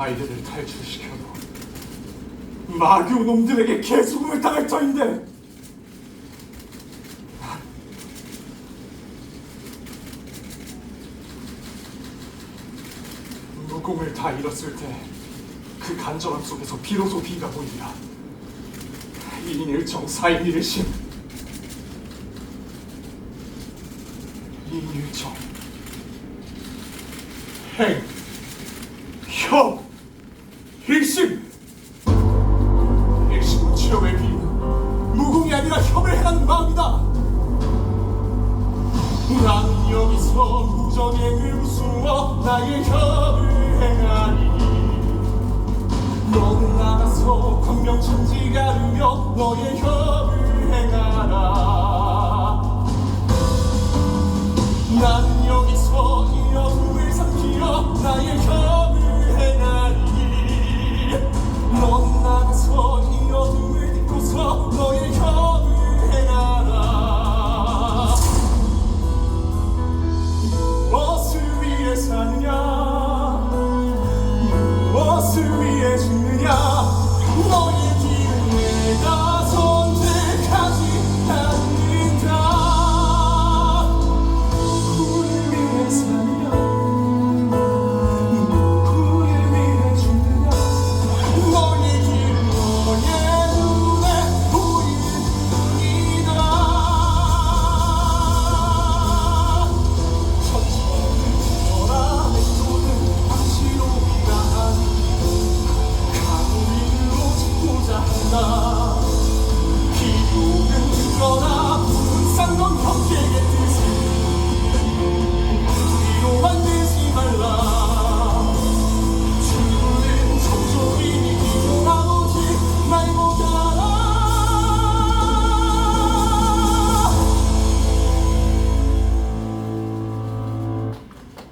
아이들을 탈출시켜도 마귀 놈들에게 개수금을 당할 터인데. 무공을 다 잃었을 때 그 간절함 속에서 비로소 비가 보인다. 2인 1정 4인 1심 2인 1정 행 일심! 일심은 치료의 비 무공이 아니라 협을 행하는 마음이다. 난 여기서 무정행을 부수어 나의 협을 행하니. 너는 나가서 광명천지 가르며 너의 협 무엇을 위해 죽느냐? 너의 기운 내가